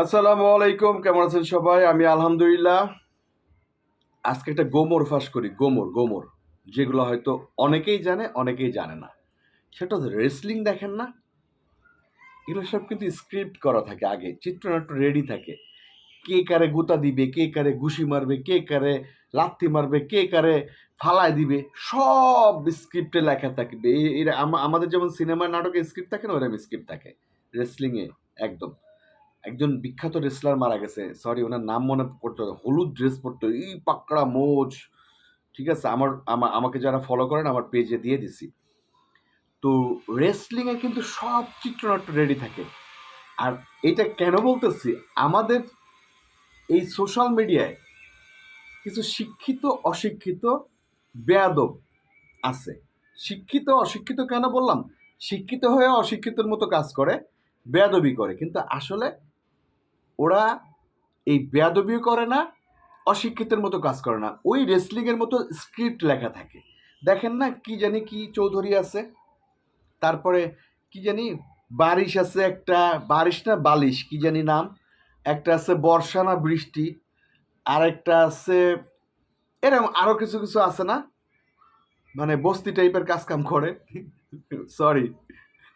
আসসালামু আলাইকুম, কেমন আছেন সবাই? আমি আলহামদুলিল্লাহ। আজকে একটা গোমর ফাঁস করি, গোমর গোমর। যেগুলো হয়তো অনেকেই জানে অনেকেই জানে না। সেটা রেসলিং দেখেন না? এগুলো সব কিন্তু স্ক্রিপ্ট করা থাকে আগে, চিত্রনাট্য রেডি থাকে। কে কারে গুতা দিবে, কে কারে ঘুষি মারবে, কে কারে লাত্তি মারবে, কে কারে ফালায় দিবে, সব স্ক্রিপ্টে লেখা থাকবে এরা আমাদের যেমন সিনেমা নাটকে স্ক্রিপ্ট থাকে না ওরকম স্ক্রিপ্ট থাকে। রেসলিংয়ে একদম। একজন বিখ্যাত রেসলার মারা গেছে। সরি ওনার নাম মনে পড়তো হলুদ ড্রেস পরতো, এই পাকড়া মোজ। ঠিক আছে, আমার, আমা- আমাকে যারা ফলো করেন, আমার পেজে দিয়ে দিছি। তো রেসলিংয়ে কিন্তু সব চিত্রনাট্য রেডি থাকে। আর এটা কেন বলতেছি? আমাদের এই সোশ্যাল মিডিয়ায় কিছু শিক্ষিত, অশিক্ষিত বেয়াদব আছে। শিক্ষিত, অশিক্ষিত কেন বললাম? শিক্ষিত হয়ে অশিক্ষিতর মতো কাজ করে, বেয়াদবি করে। কিন্তু আসলে ওরা এই বেয়াদবিও করে না, অশিক্ষিতের মতো কাজ করে না। ওই রেসলিংয়ের মতো স্ক্রিপ্ট লেখা থাকে। দেখেন না কি জানি কি চৌধুরী আছে? তারপরে কি জানি বারিশ আছে একটা, বারিশ না বালিশ, কি জানি নাম? একটা আছে বর্ষা না বৃষ্টি আর একটা আছে, এরকম আরও কিছু কিছু আছে না? মানে বস্তি টাইপের কাজ কাম করে। সরি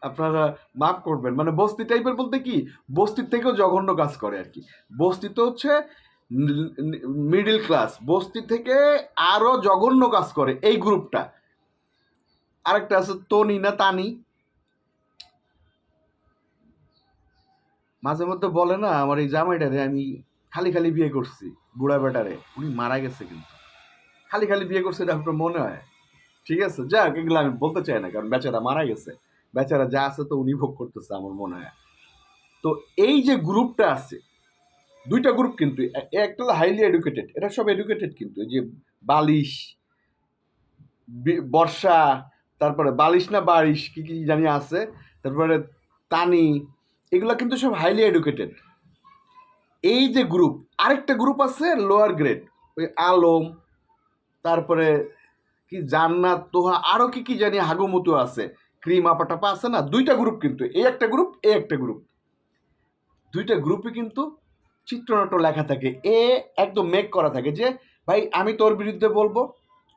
আপনারা মাফ করবেন। মানে বস্তি টাইপের বলতে কি? বস্তির থেকেও জঘন্য কাজ করে আর কি। বস্তি তো হচ্ছে মিডিল ক্লাস বস্তি থেকে আরও জঘন্য কাজ করে এই গ্রুপটা আরেকটা আছে তনি না তানি। মাঝে মধ্যে বলে না, আমার এই জামাইটারে আমি খালি খালি বিয়ে করছি, বুড়া বেটারে। উনি মারা গেছে কিন্তু। খালি খালি বিয়ে করছে এটা আপনার মনে হয়? ঠিক আছে, যাক, এগুলো আমি বলতে চাই না, কারণ বেচারা মারা গেছে। বেচারা যা আছে তো উনি ভোগ করতেছে আমার মনে হয়। তো এই যে গ্রুপটা আছে, দুইটা গ্রুপ কিন্তু, একটা হাইলি এডুকেটেড এটা সব এডুকেটেড কিন্তু যে বালিশ বর্ষা, তারপরে বালিশ না বারিশ, কি কি জানি আছে, তারপরে তানি, এগুলো কিন্তু সব হাইলি এডুকেটেড এই যে গ্রুপ আরেকটা গ্রুপ আছে লোয়ার গ্রেড ওই আলম, তারপরে কি জান্নাত, তোহা আরও কি কি জানি হাগুমুতু আছে। ক্রিম আপাটাপা আছে না, দুইটা গ্রুপ কিন্তু এই একটা গ্রুপ এ একটা গ্রুপ দুইটা গ্রুপে কিন্তু চিত্রনাট্য লেখা থাকে, এ একদম মেক করা থাকে যে, ভাই, আমি তোর বিরুদ্ধে বলব,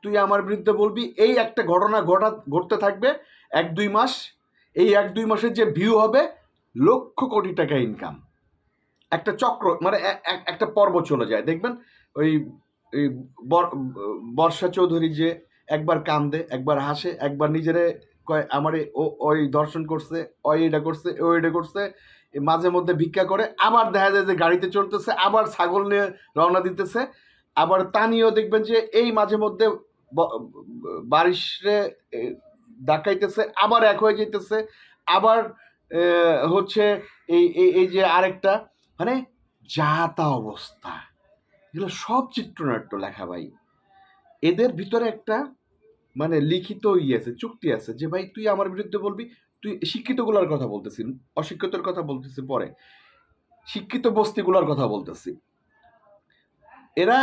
তুই আমার বিরুদ্ধে বলবি। এই একটা ঘটনা ঘটা, ঘটতে থাকবে এক দুই মাস, এই এক দুই মাসের যে ভিউ হবে, লক্ষ কোটি টাকা ইনকাম একটা চক্র মানে একটা পর্ব চলে যায়, দেখবেন? ওই বর্ষা চৌধুরী যে একবার কান্দে, একবার হাসে, একবার নিজেরে কয়, আমারে ও, ওই দর্শন করছে, ওই এটা করছে, ও এটা করছে মাঝে মধ্যে ভিক্ষা করে, আবার দেখা যায় যে গাড়িতে চলতেছে, আবার ছাগল নিয়ে রওনা দিতেছে, আবার তা নিয়েও দেখবেন যে এই মাঝে মধ্যে বারিশে ডাকাইতেছে, আবার এক হয়ে যেতেছে আবার হচ্ছে এই, এই- এই যে আরেকটা মানে যা তা অবস্থা। এগুলো সব চিত্রনাট্য লেখা ভাই। এদের ভিতরে একটা মানে লিখিত ই আছে, চুক্তি আছে যে, ভাই, তুই আমার বিরুদ্ধে বলবি, তুই শিক্ষিতগুলোর কথা বলতেছি অশিক্ষিতর কথা বলতেছি পরে, শিক্ষিত বস্তিগুলোর কথা বলতেছি। এরা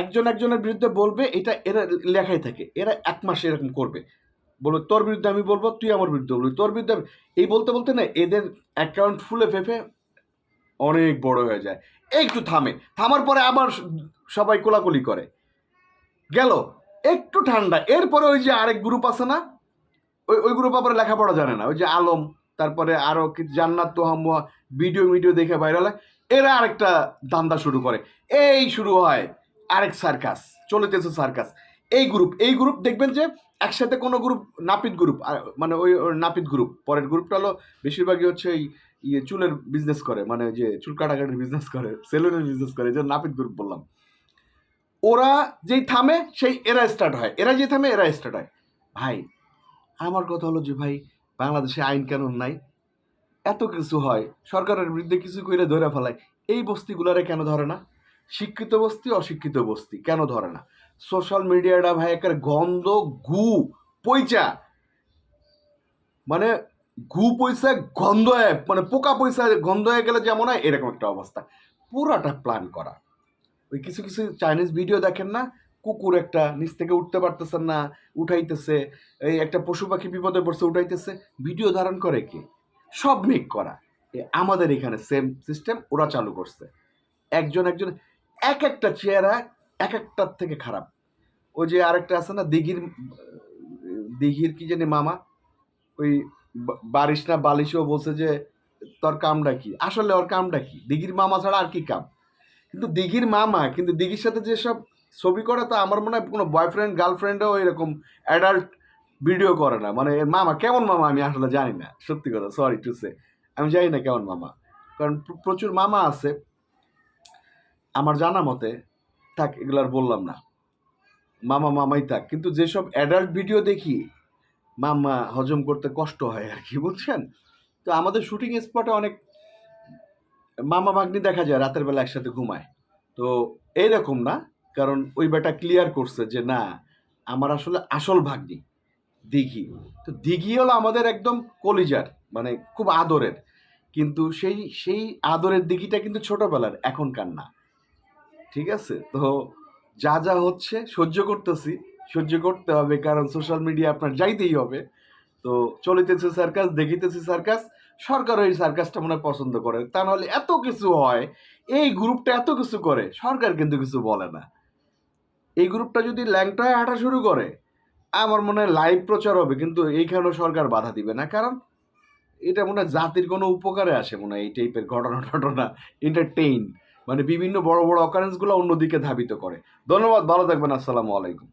একজন একজনের বিরুদ্ধে বলবে, এটা এরা লেখাই থাকে, এরা এক মাস এরকম করবে। বলবে, তোর বিরুদ্ধে আমি বলব, তুই আমার বিরুদ্ধে বলবি। তোর বিরুদ্ধে এই বলতে বলতে না, এদের অ্যাকাউন্ট ফুলে ফেফে অনেক বড় হয়ে যায়। একটু থামে, থামার পরে আবার সবাই কোলাকুলি করে। গেল একটু ঠান্ডা। এরপরে ওই যে আরেক গ্রুপ আছে না, ওই ওই গ্রুপ আবার লেখাপড়া জানে না। ওই যে আলম, তারপরে আরও জান্নাত তোহাম্মা ভিডিও ভিডিও দেখে ভাইরাল হয়। এরা আরেকটা দান্দা শুরু করে। এই শুরু হয় আরেক সার্কাস চলেতেছে সার্কাস এই গ্রুপ এই গ্রুপ দেখবেন যে একসাথে কোনো গ্রুপ নাপিত গ্রুপ মানে ওই নাপিত গ্রুপ পরের গ্রুপটা হলো বেশিরভাগই হচ্ছে এই ইয়ে চুলের বিজনেস করে মানে যে চুল কাটাকাটির বিজনেস করে সেলুনের বিজনেস করে যে নাপিত গ্রুপ বললাম। ওরা যেই থামে, সেই এরা স্টার্ট হয়। এরা যে থামে, এরা স্টার্ট হয়। ভাই, আমার কথা হলো যে ভাই, বাংলাদেশে আইন কানুন নাই। এত কিছু হয়, সরকারের বিরুদ্ধে কিছু করে ধরে ফেলায়। এই বস্তিগুলারে কেন ধরে না? শিক্ষিত বস্তি, অশিক্ষিত বস্তি, কেন ধরে না? সোশ্যাল মিডিয়াটা ভাই একের গন্ধ গু পয়চা মানে গু পয়সা গন্ধ মানে পোকা পয়সা গন্ধ হয়ে গেলে যেমন হয়, এরকম একটা অবস্থা। পুরাটা প্ল্যান করা। ওই কিছু কিছু চাইনিজ ভিডিও দেখেন না? কুকুর একটা নিচ থেকে উঠতে পারতেছেন না, উঠাইতেছে, এই একটা পশু পাখি বিপদে পড়ছে, উঠাইতেছে। ভিডিও ধারণ করে কি? সব মেক করা। আমাদের এখানে সেম সিস্টেম ওরা চালু করছে। একজন একজন, এক একটা চেহারা এক একটার থেকে খারাপ। ওই যে আরেকটা আছে না, দিঘির দিঘির কি জানি মামা? ওই বারিশ না বালিশও বলছে যে, তোর কামটা কি? আসলে ওর কামটা কি? দিঘির মামা ছাড়া আর কি কাম? কিন্তু দিঘির মামা, কিন্তু দিঘির সাথে যেসব ছবি করে, তা আমার মনে হয় কোনো বয়ফ্রেন্ড গার্লফ্রেন্ডও এরকম অ্যাডাল্ট ভিডিও করে না। মানে এর মামা, কেমন মামা আমি আসলে জানি না, সত্যি কথা সরি টু সে আমি জানি না কেমন মামা, কারণ প্রচুর মামা আছে। আমার জানা মতে, থাক, এগুলো আর বললাম না। মামা মামাই থাক, কিন্তু যেসব অ্যাডাল্ট ভিডিও দেখি, মামা হজম করতে কষ্ট হয় আর কি, বুঝছেন? তো আমাদের শুটিং স্পটে অনেক মামা ভাগ্নি দেখা যায় রাতের বেলা একসাথে ঘুমায়। তো এইরকম না, কারণ ওই বেটা ক্লিয়ার করছে যে না, আমার আসলে আসল ভাগ্নি, দিঘি। তো দিঘি হলো আমাদের একদম কলিজার মানে খুব আদরের। কিন্তু সেই সেই আদরের দিঘিটা কিন্তু ছোটবেলার, এখনকার না। ঠিক আছে? তো যা যা হচ্ছে সহ্য করতেছি, সহ্য করতে হবে, কারণ সোশ্যাল মিডিয়া আপনার যাইতেই হবে। তো চলিতেছে সার্কাস দেখিতেছে সার্কাস সরকার এই সার্কাসটা মনে পছন্দ করে। তা নাহলে এত কিছু হয়, এই গ্রুপটা এত কিছু করে, সরকার কিন্তু কিছু বলে না। এই গ্রুপটা যদি ল্যাংটায় হাঁটা শুরু করে, আমার মনে হয় লাইভ প্রচার হবে, কিন্তু এইখানেও সরকার বাধা দিবে না। কারণ এটা মনে হয় জাতির কোনো উপকারে আসে মনে হয় এই টাইপের ঘটনা ঘটনা এন্টারটেইন মানে বিভিন্ন বড় বড় অকারেন্সগুলো অন্যদিকে ধাবিত করে। ধন্যবাদ, ভালো থাকবেন, আসসালামু আলাইকুম।